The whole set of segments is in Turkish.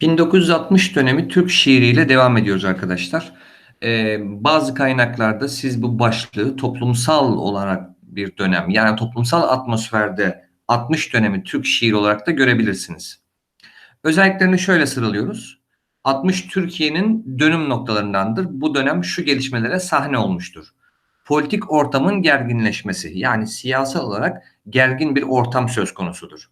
1960 dönemi Türk şiiriyle devam ediyoruz arkadaşlar. Ee, bazı kaynaklarda siz bu başlığı toplumsal olarak bir dönem yani toplumsal atmosferde 60 dönemi Türk şiiri olarak da görebilirsiniz. Özelliklerini şöyle sıralıyoruz. 60 Türkiye'nin dönüm noktalarındandır. Bu dönem şu gelişmelere sahne olmuştur. Politik ortamın gerginleşmesi yani siyasal olarak gergin bir ortam söz konusudur.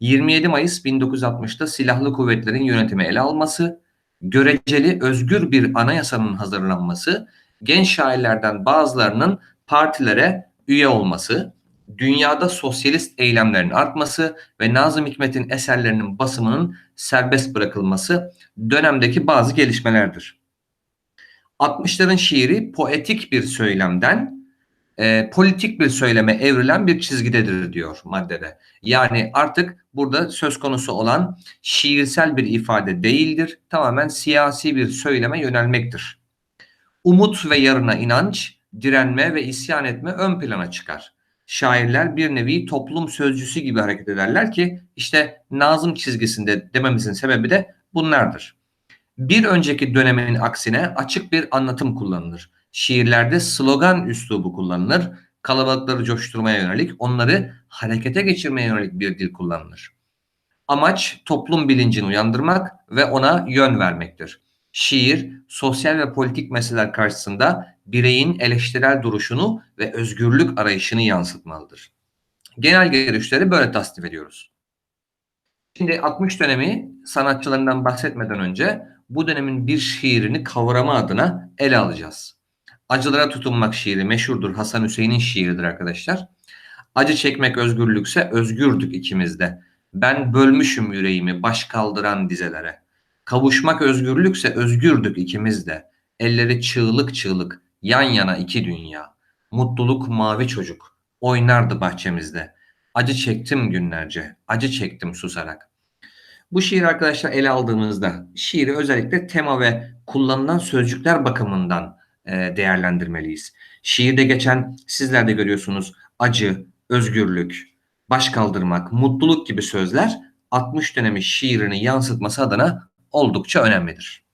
27 Mayıs 1960'ta silahlı kuvvetlerin yönetimi ele alması, göreceli özgür bir anayasanın hazırlanması, genç şairlerden bazılarının partilere üye olması, dünyada sosyalist eylemlerin artması ve Nazım Hikmet'in eserlerinin basımının serbest bırakılması dönemdeki bazı gelişmelerdir. 60'ların şiiri poetik bir söylemden e, politik bir söyleme evrilen bir çizgidedir diyor maddede. Yani artık burada söz konusu olan şiirsel bir ifade değildir. Tamamen siyasi bir söyleme yönelmektir. Umut ve yarına inanç, direnme ve isyan etme ön plana çıkar. Şairler bir nevi toplum sözcüsü gibi hareket ederler ki işte Nazım çizgisinde dememizin sebebi de bunlardır. Bir önceki dönemin aksine açık bir anlatım kullanılır. Şiirlerde slogan üslubu kullanılır. Kalabalıkları coşturmaya yönelik, onları harekete geçirmeye yönelik bir dil kullanılır. Amaç toplum bilincini uyandırmak ve ona yön vermektir. Şiir, sosyal ve politik meseleler karşısında bireyin eleştirel duruşunu ve özgürlük arayışını yansıtmalıdır. Genel görüşleri böyle tasnif ediyoruz. Şimdi 60 dönemi sanatçılarından bahsetmeden önce bu dönemin bir şiirini kavrama adına ele alacağız. Acılara tutunmak şiiri meşhurdur. Hasan Hüseyin'in şiiridir arkadaşlar. Acı çekmek özgürlükse özgürdük ikimiz de. Ben bölmüşüm yüreğimi baş kaldıran dizelere. Kavuşmak özgürlükse özgürdük ikimiz de. Elleri çığlık çığlık yan yana iki dünya. Mutluluk mavi çocuk oynardı bahçemizde. Acı çektim günlerce, acı çektim susarak. Bu şiir arkadaşlar ele aldığımızda şiiri özellikle tema ve kullanılan sözcükler bakımından değerlendirmeliyiz. Şiirde geçen sizler de görüyorsunuz acı, özgürlük, baş kaldırmak, mutluluk gibi sözler 60 dönemi şiirini yansıtması adına oldukça önemlidir.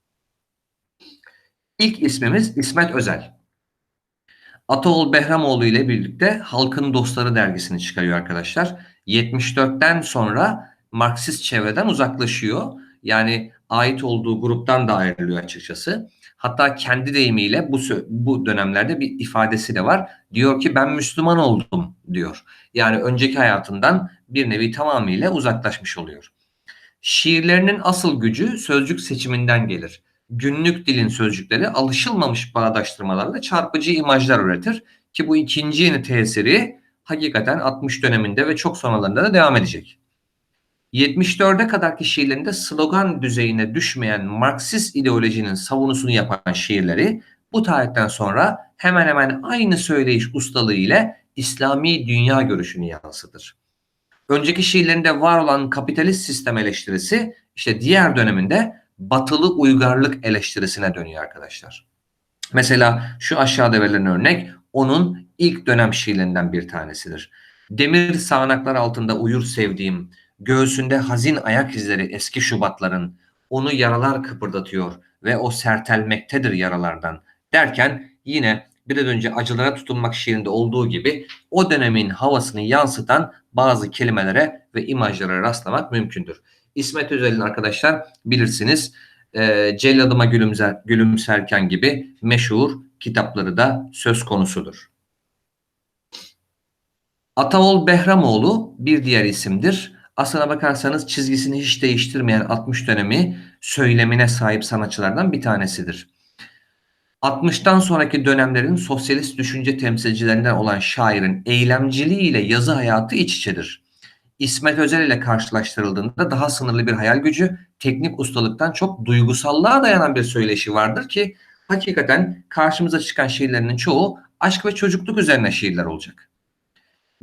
İlk ismimiz İsmet Özel. Ataoğlu Behramoğlu ile birlikte Halkın Dostları dergisini çıkarıyor arkadaşlar. 74'ten sonra Marksist çevreden uzaklaşıyor. Yani ait olduğu gruptan da ayrılıyor açıkçası. Hatta kendi deyimiyle bu bu dönemlerde bir ifadesi de var. Diyor ki ben Müslüman oldum diyor. Yani önceki hayatından bir nevi tamamıyla uzaklaşmış oluyor. Şiirlerinin asıl gücü sözcük seçiminden gelir. Günlük dilin sözcükleri alışılmamış bağdaştırmalarla çarpıcı imajlar üretir ki bu ikinci yeni tesiri hakikaten 60 döneminde ve çok sonralarında da devam edecek. 74'e kadarki şiirlerinde slogan düzeyine düşmeyen Marksist ideolojinin savunusunu yapan şiirleri bu tarihten sonra hemen hemen aynı söyleyiş ustalığı ile İslami dünya görüşünü yansıtır. Önceki şiirlerinde var olan kapitalist sistem eleştirisi işte diğer döneminde batılı uygarlık eleştirisine dönüyor arkadaşlar. Mesela şu aşağıda verilen örnek onun ilk dönem şiirlerinden bir tanesidir. Demir sağanaklar altında uyur sevdiğim, Göğsünde hazin ayak izleri eski Şubatların onu yaralar kıpırdatıyor ve o sertelmektedir yaralardan derken yine biraz önce acılara tutunmak şiirinde olduğu gibi o dönemin havasını yansıtan bazı kelimelere ve imajlara rastlamak mümkündür. İsmet Özel'in arkadaşlar bilirsiniz e, Celladıma gülümser, gülümserken gibi meşhur kitapları da söz konusudur. Ataol Behramoğlu bir diğer isimdir. Aslına bakarsanız çizgisini hiç değiştirmeyen 60 dönemi söylemine sahip sanatçılardan bir tanesidir. 60'tan sonraki dönemlerin sosyalist düşünce temsilcilerinden olan şairin eylemciliği ile yazı hayatı iç içedir. İsmet Özel ile karşılaştırıldığında daha sınırlı bir hayal gücü, teknik ustalıktan çok duygusallığa dayanan bir söyleşi vardır ki hakikaten karşımıza çıkan şiirlerinin çoğu aşk ve çocukluk üzerine şiirler olacak.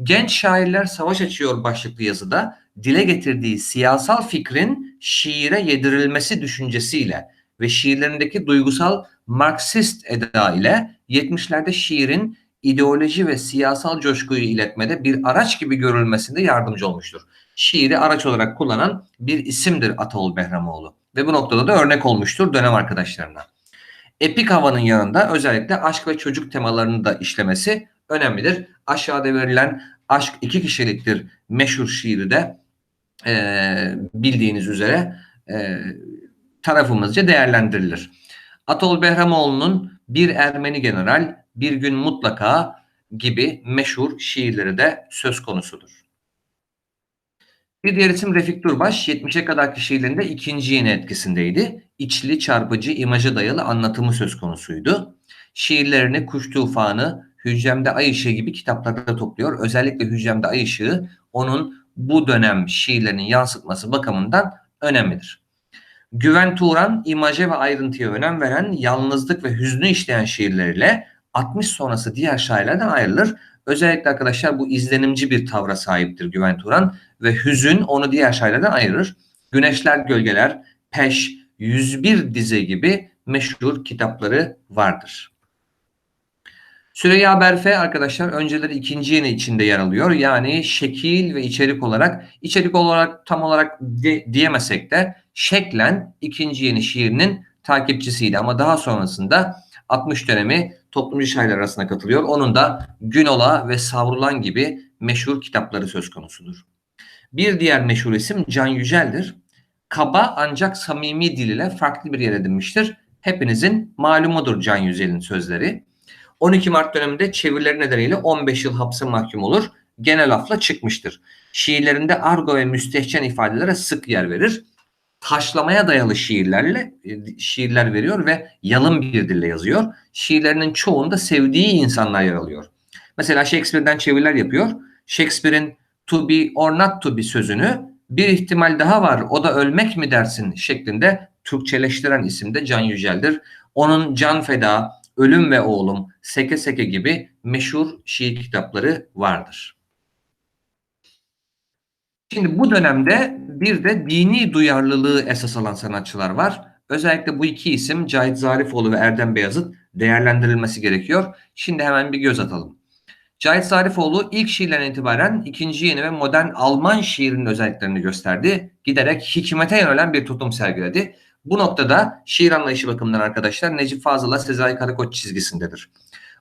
Genç şairler savaş açıyor başlıklı yazıda dile getirdiği siyasal fikrin şiire yedirilmesi düşüncesiyle ve şiirlerindeki duygusal Marksist eda ile 70'lerde şiirin ideoloji ve siyasal coşkuyu iletmede bir araç gibi görülmesinde yardımcı olmuştur. şiiri araç olarak kullanan bir isimdir Ataol Behramoğlu. Ve bu noktada da örnek olmuştur dönem arkadaşlarına. Epik havanın yanında özellikle aşk ve çocuk temalarını da işlemesi önemlidir. Aşağıda verilen Aşk iki kişiliktir meşhur şiiri de e, bildiğiniz üzere e, tarafımızca değerlendirilir. Atol Behramoğlu'nun Bir Ermeni General, Bir Gün Mutlaka gibi meşhur şiirleri de söz konusudur. Bir diğer isim Refik Durbaş, 70'e kadarki şiirlerinde ikinci yeni etkisindeydi. İçli, çarpıcı, imaja dayalı anlatımı söz konusuydu. Şiirlerini Kuş Tufanı, Hücremde Ay Işığı gibi kitaplarda topluyor. Özellikle Hücremde Ay Işığı onun bu dönem şiirlerinin yansıtması bakımından önemlidir. Güven Turan imaje ve ayrıntıya önem veren, yalnızlık ve hüznü işleyen şiirleriyle 60 sonrası diğer şairlerden ayrılır. Özellikle arkadaşlar bu izlenimci bir tavra sahiptir Güven Turan ve hüzün onu diğer şairlerden ayırır. Güneşler, Gölgeler, Peş, 101 dize gibi meşhur kitapları vardır. Süreyya Berfe arkadaşlar önceleri ikinci yeni içinde yer alıyor. Yani şekil ve içerik olarak, içerik olarak tam olarak de, diyemesek de şeklen ikinci yeni şiirinin takipçisiydi. Ama daha sonrasında 60 dönemi toplumcu şairler arasına katılıyor. Onun da Günola ve Savrulan gibi meşhur kitapları söz konusudur. Bir diğer meşhur isim Can Yücel'dir. Kaba ancak samimi dil ile farklı bir yer edinmiştir. Hepinizin malumudur Can Yücel'in sözleri. 12 Mart döneminde çevirileri nedeniyle 15 yıl hapse mahkum olur. Genel afla çıkmıştır. Şiirlerinde argo ve müstehcen ifadelere sık yer verir. Taşlamaya dayalı şiirlerle e, şiirler veriyor ve yalın bir dille yazıyor. Şiirlerinin çoğunda sevdiği insanlar yer alıyor. Mesela Shakespeare'den çeviriler yapıyor. Shakespeare'in to be or not to be sözünü bir ihtimal daha var o da ölmek mi dersin şeklinde Türkçeleştiren isim de Can Yücel'dir. Onun Can Feda, Ölüm ve Oğlum, Seke Seke gibi meşhur şiir kitapları vardır. Şimdi bu dönemde bir de dini duyarlılığı esas alan sanatçılar var. Özellikle bu iki isim Cahit Zarifoğlu ve Erdem Beyazıt değerlendirilmesi gerekiyor. Şimdi hemen bir göz atalım. Cahit Zarifoğlu ilk şiirlerine itibaren ikinci yeni ve modern Alman şiirinin özelliklerini gösterdi. Giderek hikmete yönelen bir tutum sergiledi. Bu noktada şiir anlayışı bakımından arkadaşlar Necip Fazıl'la Sezai Karakoç çizgisindedir.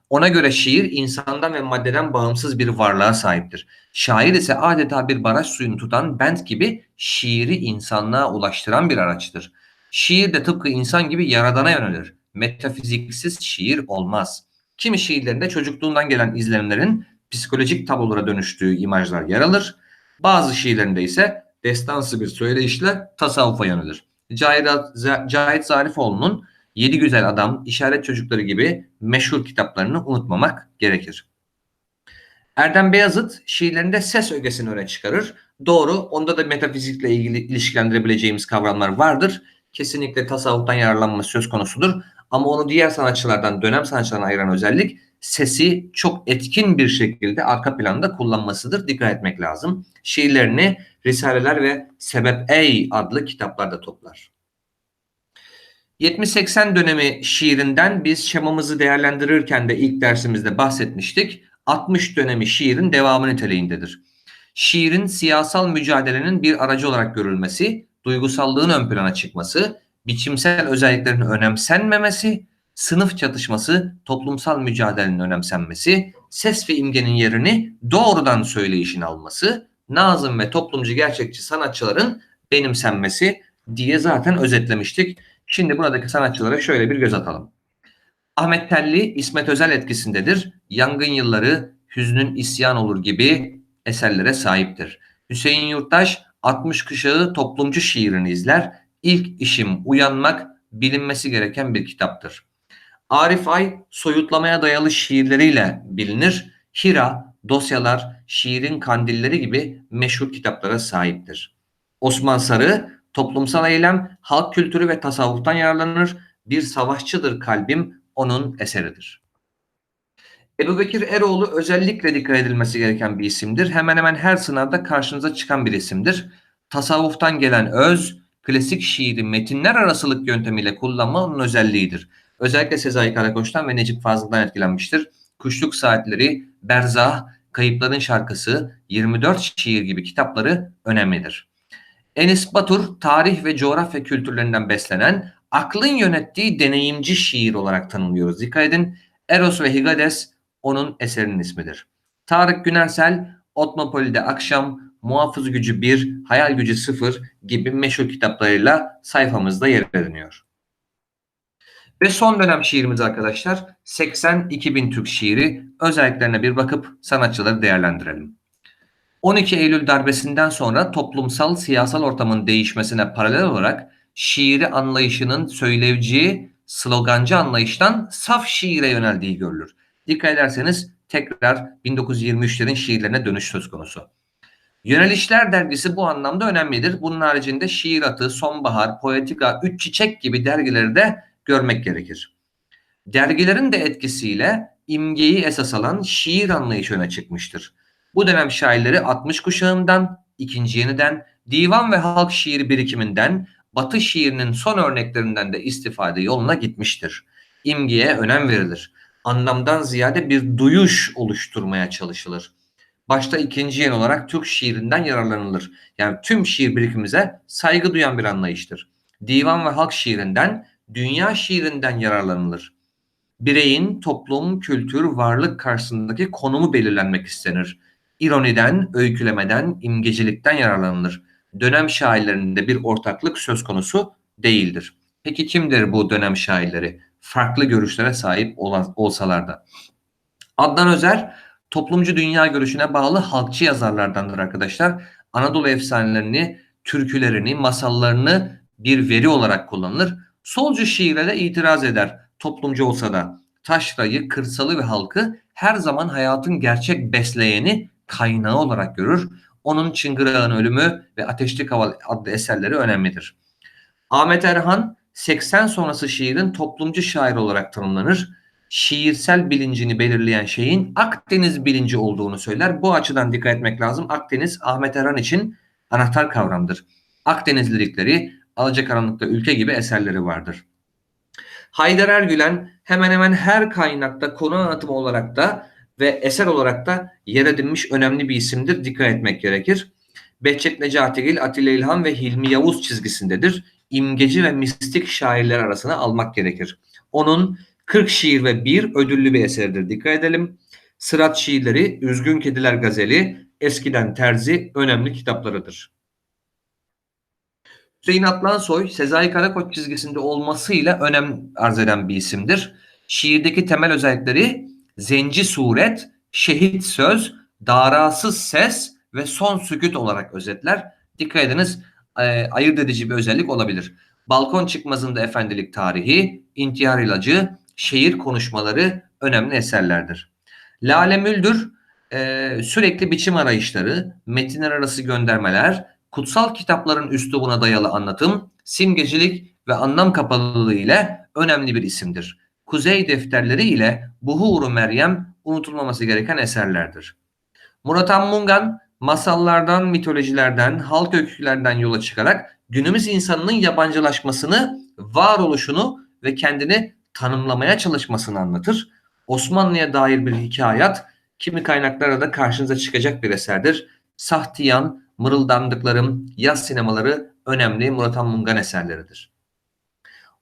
Ona göre şiir insandan ve maddeden bağımsız bir varlığa sahiptir. Şair ise adeta bir baraj suyunu tutan bent gibi şiiri insanlığa ulaştıran bir araçtır. Şiir de tıpkı insan gibi yaradana yönelir. Metafiziksiz şiir olmaz. Kimi şiirlerinde çocukluğundan gelen izlenimlerin psikolojik tablolara dönüştüğü imajlar yer alır. Bazı şiirlerinde ise destansı bir söyleyişle tasavvufa yönelir. Cahit, Zarifoğlu'nun Yedi Güzel Adam, İşaret Çocukları gibi meşhur kitaplarını unutmamak gerekir. Erdem Beyazıt şiirlerinde ses ögesini öne çıkarır. Doğru, onda da metafizikle ilgili ilişkilendirebileceğimiz kavramlar vardır. Kesinlikle tasavvuftan yararlanması söz konusudur. Ama onu diğer sanatçılardan, dönem sanatçılarına ayıran özellik sesi çok etkin bir şekilde arka planda kullanmasıdır. Dikkat etmek lazım. Şiirlerini Risaleler ve Sebep Ey adlı kitaplarda toplar. 70-80 dönemi şiirinden biz şemamızı değerlendirirken de ilk dersimizde bahsetmiştik. 60 dönemi şiirin devamı niteliğindedir. Şiirin siyasal mücadelenin bir aracı olarak görülmesi, duygusallığın ön plana çıkması, biçimsel özelliklerin önemsenmemesi, sınıf çatışması, toplumsal mücadelenin önemsenmesi, ses ve imgenin yerini doğrudan söyleyişin alması, nazım ve toplumcu gerçekçi sanatçıların benimsenmesi diye zaten özetlemiştik. Şimdi buradaki sanatçılara şöyle bir göz atalım. Ahmet Telli İsmet Özel etkisindedir. Yangın yılları, Hüznün isyan olur gibi eserlere sahiptir. Hüseyin Yurttaş 60 kuşağı toplumcu şiirini izler. İlk işim uyanmak bilinmesi gereken bir kitaptır. Arif Ay soyutlamaya dayalı şiirleriyle bilinir. Hira, dosyalar, şiirin kandilleri gibi meşhur kitaplara sahiptir. Osman Sarı toplumsal eylem, halk kültürü ve tasavvuftan yararlanır. Bir savaşçıdır kalbim, onun eseridir. Ebu Bekir Eroğlu özellikle dikkat edilmesi gereken bir isimdir. Hemen hemen her sınavda karşınıza çıkan bir isimdir. Tasavvuftan gelen öz, klasik şiiri metinler arasılık yöntemiyle kullanma onun özelliğidir. Özellikle Sezai Karakoç'tan ve Necip Fazıl'dan etkilenmiştir. Kuşluk Saatleri, Berzah, Kayıpların Şarkısı, 24 Şiir gibi kitapları önemlidir. Enis Batur tarih ve coğrafya kültürlerinden beslenen aklın yönettiği deneyimci şiir olarak tanımlıyoruz. Dikkat edin Eros ve Higades onun eserinin ismidir. Tarık Günersel Otmopoli'de Akşam, Muhafız Gücü 1, Hayal Gücü 0 gibi meşhur kitaplarıyla sayfamızda yer ediniyor. Ve son dönem şiirimiz arkadaşlar 82 bin Türk şiiri özelliklerine bir bakıp sanatçıları değerlendirelim. 12 Eylül darbesinden sonra toplumsal siyasal ortamın değişmesine paralel olarak şiiri anlayışının söylevci, slogancı anlayıştan saf şiire yöneldiği görülür. Dikkat ederseniz tekrar 1923'lerin şiirlerine dönüş söz konusu. Yönelişler dergisi bu anlamda önemlidir. Bunun haricinde Şiir Atı, Sonbahar, Poetika, Üç Çiçek gibi dergileri de görmek gerekir. Dergilerin de etkisiyle imgeyi esas alan şiir anlayışı öne çıkmıştır. Bu dönem şairleri 60 kuşağından, ikinci yeniden, divan ve halk şiiri birikiminden, batı şiirinin son örneklerinden de istifade yoluna gitmiştir. İmgeye önem verilir. Anlamdan ziyade bir duyuş oluşturmaya çalışılır. Başta ikinci yen olarak Türk şiirinden yararlanılır. Yani tüm şiir birikimimize saygı duyan bir anlayıştır. Divan ve halk şiirinden, dünya şiirinden yararlanılır. Bireyin toplum, kültür, varlık karşısındaki konumu belirlenmek istenir. İroniden, öykülemeden, imgecilikten yararlanılır. Dönem şairlerinde bir ortaklık söz konusu değildir. Peki kimdir bu dönem şairleri? Farklı görüşlere sahip olsalar da. Adnan Özer toplumcu dünya görüşüne bağlı halkçı yazarlardandır arkadaşlar. Anadolu efsanelerini, türkülerini, masallarını bir veri olarak kullanılır. Solcu şiire de itiraz eder toplumcu olsa da. Taşrayı, kırsalı ve halkı her zaman hayatın gerçek besleyeni kaynağı olarak görür. Onun Çıngırağın Ölümü ve Ateşli Kaval adlı eserleri önemlidir. Ahmet Erhan 80 sonrası şiirin toplumcu şair olarak tanımlanır. Şiirsel bilincini belirleyen şeyin Akdeniz bilinci olduğunu söyler. Bu açıdan dikkat etmek lazım. Akdeniz Ahmet Erhan için anahtar kavramdır. Akdeniz lirikleri Alacakaranlıkta Ülke gibi eserleri vardır. Haydar Ergülen hemen hemen her kaynakta konu anlatımı olarak da ve eser olarak da yer edinmiş önemli bir isimdir. Dikkat etmek gerekir. Behçet Necatigil, Atilla İlhan ve Hilmi Yavuz çizgisindedir. İmgeci ve mistik şairler arasına almak gerekir. Onun 40 şiir ve bir ödüllü bir eseridir. Dikkat edelim. Sırat şiirleri, Üzgün Kediler Gazeli, Eskiden Terzi önemli kitaplarıdır. Hüseyin Atlansoy, Sezai Karakoç çizgisinde olmasıyla önem arz eden bir isimdir. Şiirdeki temel özellikleri zenci suret, şehit söz, darasız ses ve son sükut olarak özetler. Dikkat ediniz e, ayırt edici bir özellik olabilir. Balkon çıkmazında efendilik tarihi, intihar ilacı, şehir konuşmaları önemli eserlerdir. Lale Müldür e, sürekli biçim arayışları, metinler arası göndermeler, kutsal kitapların üslubuna dayalı anlatım, simgecilik ve anlam kapalılığı ile önemli bir isimdir. Kuzey defterleri ile Buhuru Meryem unutulmaması gereken eserlerdir. Murat Anmungan masallardan, mitolojilerden, halk öykülerden yola çıkarak günümüz insanının yabancılaşmasını, varoluşunu ve kendini tanımlamaya çalışmasını anlatır. Osmanlı'ya dair bir hikayet kimi kaynaklarda da karşınıza çıkacak bir eserdir. Sahtiyan, Mırıldandıklarım, Yaz sinemaları önemli Murat Anmungan eserleridir.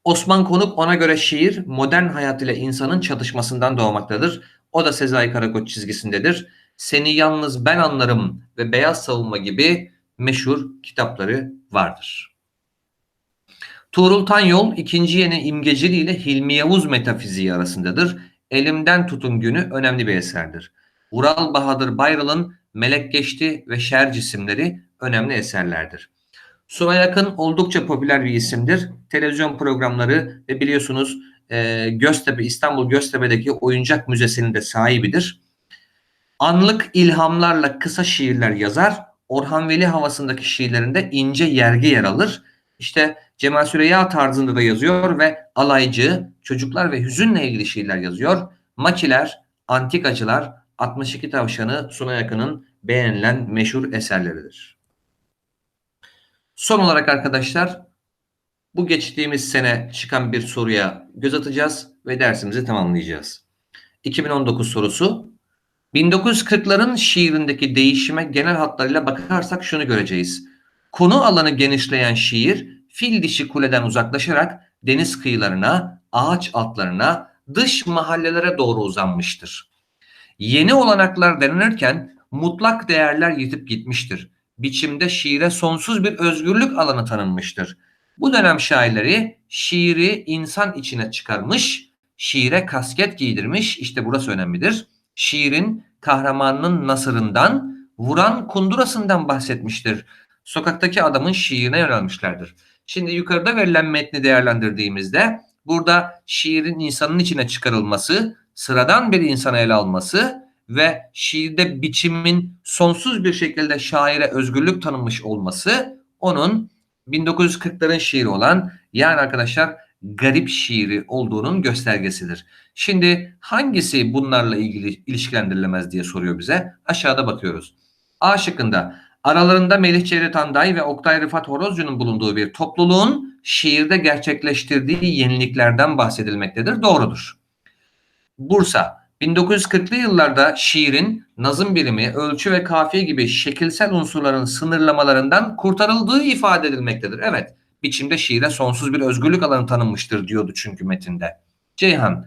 Osman Konuk ona göre şiir modern hayat ile insanın çatışmasından doğmaktadır. O da Sezai Karakoç çizgisindedir. Seni yalnız ben anlarım ve Beyaz Savunma gibi meşhur kitapları vardır. Tuğrul Tanyol ikinci yeni imgeciliği ile Hilmi Yavuz metafiziği arasındadır. Elimden tutun günü önemli bir eserdir. Ural Bahadır Bayral'ın Melek Geçti ve Şer cisimleri önemli eserlerdir. Suna Yakın oldukça popüler bir isimdir. Televizyon programları ve biliyorsunuz e, Göztepe, İstanbul Göztepe'deki oyuncak müzesinin de sahibidir. Anlık ilhamlarla kısa şiirler yazar. Orhan Veli havasındaki şiirlerinde ince yergi yer alır. İşte Cemal Süreyya tarzında da yazıyor ve alaycı, çocuklar ve hüzünle ilgili şiirler yazıyor. Makiler, antikacılar, 62 Tavşanı Suna Yakın'ın beğenilen meşhur eserleridir. Son olarak arkadaşlar bu geçtiğimiz sene çıkan bir soruya göz atacağız ve dersimizi tamamlayacağız. 2019 sorusu 1940'ların şiirindeki değişime genel hatlarıyla bakarsak şunu göreceğiz. Konu alanı genişleyen şiir fil dişi kuleden uzaklaşarak deniz kıyılarına, ağaç altlarına, dış mahallelere doğru uzanmıştır. Yeni olanaklar denenirken mutlak değerler yitip gitmiştir. Biçimde şiire sonsuz bir özgürlük alanı tanınmıştır. Bu dönem şairleri şiiri insan içine çıkarmış, şiire kasket giydirmiş, işte burası önemlidir. Şiirin kahramanının nasırından, vuran kundurasından bahsetmiştir. Sokaktaki adamın şiirine yönelmişlerdir. Şimdi yukarıda verilen metni değerlendirdiğimizde burada şiirin insanın içine çıkarılması, sıradan bir insana ele alması ve şiirde biçimin sonsuz bir şekilde şaire özgürlük tanınmış olması onun 1940'ların şiiri olan yani arkadaşlar garip şiiri olduğunun göstergesidir. Şimdi hangisi bunlarla ilgili ilişkilendirilemez diye soruyor bize. Aşağıda bakıyoruz. A şıkkında aralarında Melih Cevdet Anday ve Oktay Rıfat Horozcu'nun bulunduğu bir topluluğun şiirde gerçekleştirdiği yeniliklerden bahsedilmektedir. Doğrudur. Bursa 1940'lı yıllarda şiirin nazım birimi, ölçü ve kafiye gibi şekilsel unsurların sınırlamalarından kurtarıldığı ifade edilmektedir. Evet, biçimde şiire sonsuz bir özgürlük alanı tanınmıştır diyordu çünkü metinde. Ceyhan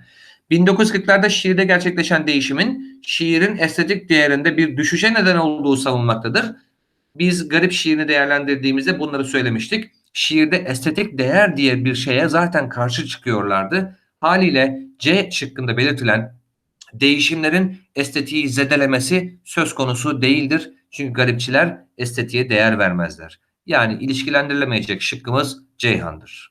1940'larda şiirde gerçekleşen değişimin şiirin estetik değerinde bir düşüşe neden olduğu savunmaktadır. Biz garip şiirini değerlendirdiğimizde bunları söylemiştik. Şiirde estetik değer diye bir şeye zaten karşı çıkıyorlardı. Haliyle C şıkkında belirtilen değişimlerin estetiği zedelemesi söz konusu değildir. Çünkü garipçiler estetiğe değer vermezler. Yani ilişkilendirilemeyecek şıkkımız Ceyhan'dır.